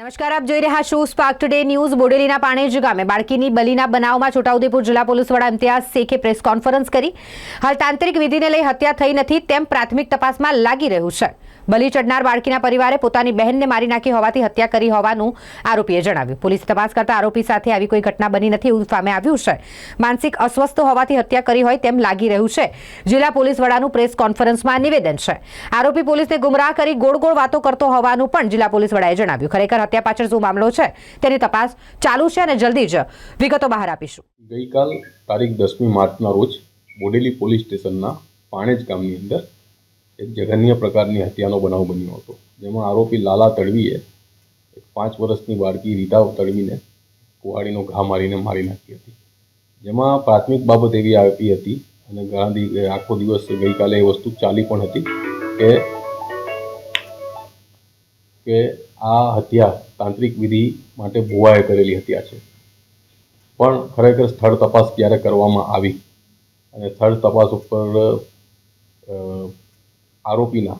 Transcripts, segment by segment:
નમસ્કાર, આપ જોઈ રહ્યા છો સ્પાર્ક ટુડે ન્યૂઝ બોડેલીના પાણેજ ગામે. બાળકીની બલીના બનાવમાં છોટાઉદેપુર જિલ્લા પોલીસ વડા ઇમ્તિયાઝ શેખે પ્રેસ કોન્ફરન્સ કરી. હાલ તાંત્રિક વિધિને લઈ હત્યા થઈ નથી તેમ પ્રાથમિક તપાસમાં લાગી રહ્યું છે. બલી ચડનાર બાળકીના પરિવારે પોતાની બહેનને મારી નાખી હોવાથી હત્યા કરી હોવાનું આરોપીએ જણાવ્યું. પોલીસ તપાસ કરતા આરોપી સાથે આવી કોઈ ઘટના બની નથી એવું સામે આવ્યું છે. માનસિક અસ્વસ્થ હોવાથી હત્યા કરી હોય તેમ લાગી રહ્યું છે. જિલ્લા પોલીસ વડાનું પ્રેસ કોન્ફરન્સમાં નિવેદન છે. આરોપી પોલીસને ગુમરાહ કરી ગોળ ગોળ વાતો કરતો હોવાનું પણ જિલ્લા પોલીસ વડાએ જણાવ્યું. ખરેખર હત્યા પાછળ શું મામલો છે તેની તપાસ ચાલુ છે અને જલ્દી જ વિગતો બહાર આપીશું. ગઈકાલ તારીખ દસમી માર્ચના રોજ બોડેલી પોલીસ સ્ટેશનના પાણેજ ગામની અંદર એક જઘન્ય પ્રકારની હત્યાનો બનાવ બન્યો હતો. જેમાં આરોપી લાલા તડવીએ એક પાંચ વર્ષની બાળકી રીતા તડવીને કુહાડીનો ઘા મારીને મારી નાખી હતી. જેમાં પ્રાથમિક બાબત એવી આવી હતી અને ઘણા આખો દિવસ ગઈકાલે એ વસ્તુ ચાલી પણ હતી કે કે આ હત્યા તાંત્રિક વિધિ માટે ભુવાએ કરેલી હત્યા છે. પણ ખરેખર સ્થળ તપાસ ક્યારે કરવામાં આવી? અને સ્થળ તપાસ ઉપર આરોપીના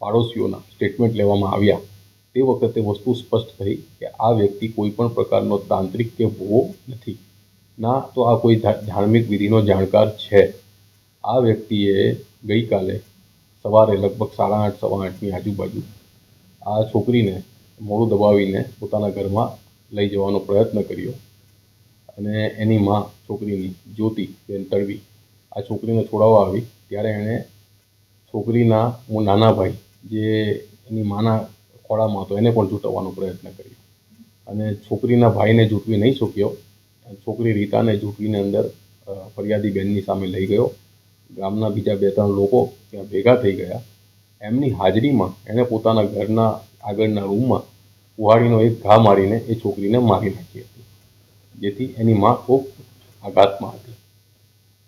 પાડોશીઓના સ્ટેટમેન્ટ લેવામાં આવ્યા. તે વખતે વસ્તુ સ્પષ્ટ થઈ કે આ વ્યક્તિ કોઈ પણ પ્રકારનો તાંત્રિક કે ભૂવો નથી. ના, તો આ કોઈ ધાર્મિક વિધિનો જાણકાર છે. આ વ્યક્તિએ ગઈકાલે સવારે લગભગ સાડા આઠ, સવા આઠની આજુબાજુ આ છોકરીને મોડું દબાવીને પોતાના ઘરમાં લઈ જવાનો પ્રયત્ન કર્યો અને એની માં છોકરીની જ્યોતિ બેન તડવી આ છોકરીને છોડાવવા આવી. ત્યારે એણે છોકરીના હું નાના ભાઈ જે એની માના ખોળામાં હતો, એને પણ જૂંટવવાનો પ્રયત્ન કર્યો. અને છોકરીના ભાઈને જૂંટવી નહીં શક્યો. છોકરી રીતાને જૂંટવીને અંદર ફરિયાદી બહેનની સામે લઈ ગયો. ગામના બીજા બે ત્રણ લોકો ત્યાં ભેગા થઈ ગયા. એમની હાજરીમાં એણે પોતાના ઘરના આગળના રૂમમાં કુહાડીનો એક ઘા મારીને એ છોકરીને મારી નાખી હતી. જેથી એની માં ખૂબ આઘાતમાં હતી.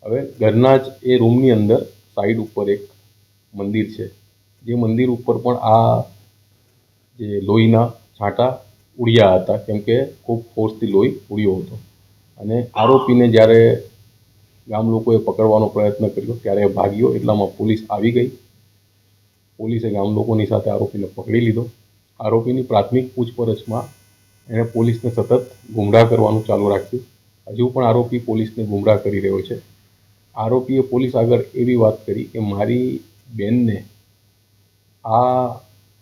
હવે ઘરના જ એ રૂમની અંદર સાઈડ ઉપર એક મંદિર છે. જે મંદિર ઉપર પણ આ જે લોહીના છાંટા ઉડ્યા હતા, કેમ કે ખૂબ ફોર્સથી લોહી ઉડ્યો હતો. અને આરોપીને જ્યારે ગામ લોકોએ પકડવાનો પ્રયત્ન કર્યો, ત્યારે ભાગ્યો એટલામાં પોલીસ આવી ગઈ. પોલીસે ગામ લોકોની સાથે આરોપીને પકડી લીધો. આરોપીની પ્રાથમિક પૂછપરછમાં એણે પોલીસને સતત ગુમરાહ કરવાનું ચાલુ રાખ્યું. હજુ પણ આરોપી પોલીસને ગુમરાહ કરી રહ્યો છે. આરોપીએ પોલીસ આગળ એવી વાત કરી કે મારી બેનને. આ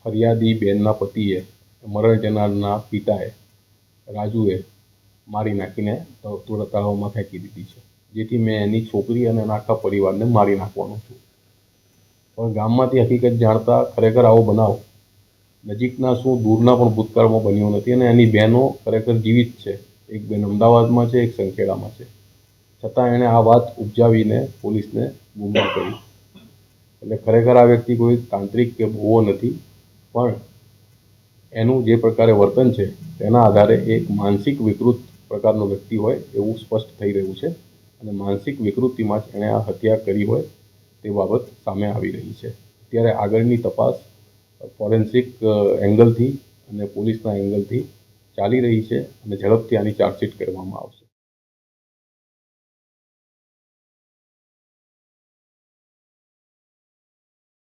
ફરિયાદી બેનના પતિએ મરણ જનારના પિતાએ, રાજુએ મારી નાખીને ત- થોડા તળાવમાં ફેંકી દીધી છે. જેથી મેં એની છોકરી અને આખા પરિવારને મારી નાખવાનો છું. પણ ગામમાંથી હકીકત જાણતા ખરેખર આવો બનાવ નજીકના શું દૂરના પણ ભૂતકાળમાં બન્યો નથી અને એની બહેનો ખરેખર જીવિત છે. એક બેન અમદાવાદમાં છે, એક સંખેડામાં છે. છતાં એણે આ વાત ઉપજાવીને પોલીસને ગુમરાહ કરી. એટલે ખરેખર આ વ્યક્તિ કોઈ તાંત્રિક કે ભૂવો નથી, પણ એનું જે પ્રકારે વર્તન છે, તેના આધારે એક માનસિક વિકૃત પ્રકારનો વ્યક્તિ હોય એવું સ્પષ્ટ થઈ રહ્યું છે અને માનસિક વિકૃતિમાં જ એણે આ હત્યા કરી હોય તે બાબત સામે આવી રહી છે. અત્યારે આગળની તપાસ ફોરેન્સિક એંગલથી અને પોલીસના એંગલથી ચાલી રહી છે અને ઝડપથી આની ચાર્જશીટ કરવામાં આવશે.